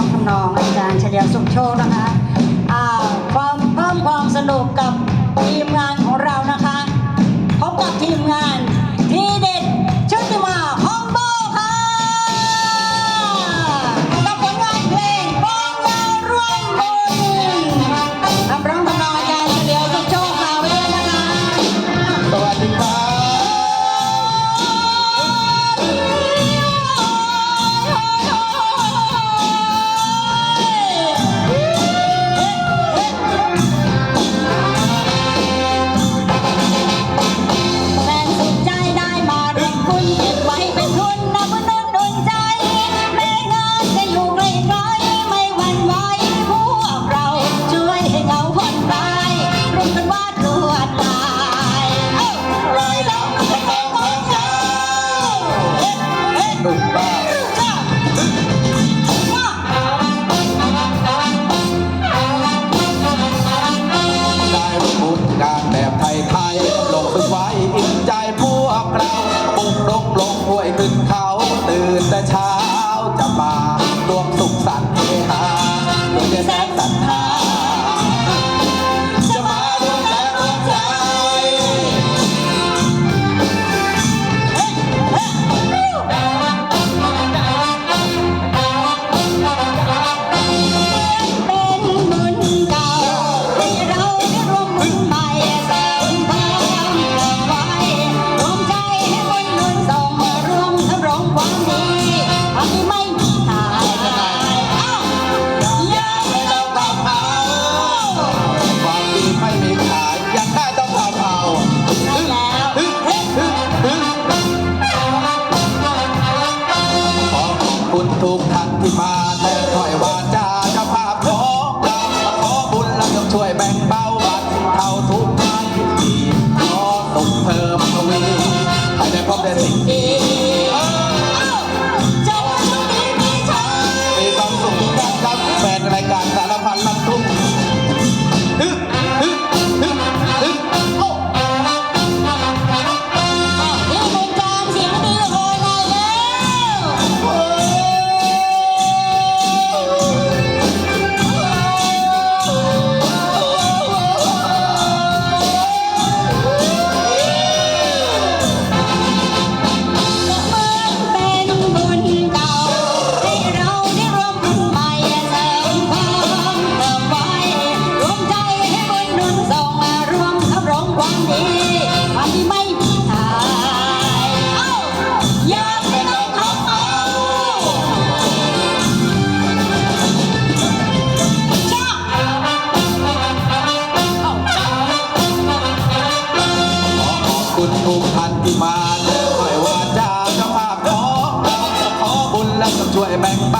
องทำนองอาจารย์เฉลียวสุขโชคนะคะความเพิ่มความสนุกกับทีมงานของเรานะคะพบกับทีมงาน no problem. พันที่มาเจอคอยวาจาเจ้าภาพขอขอบุญและวก็ช่วยแบ่งปัน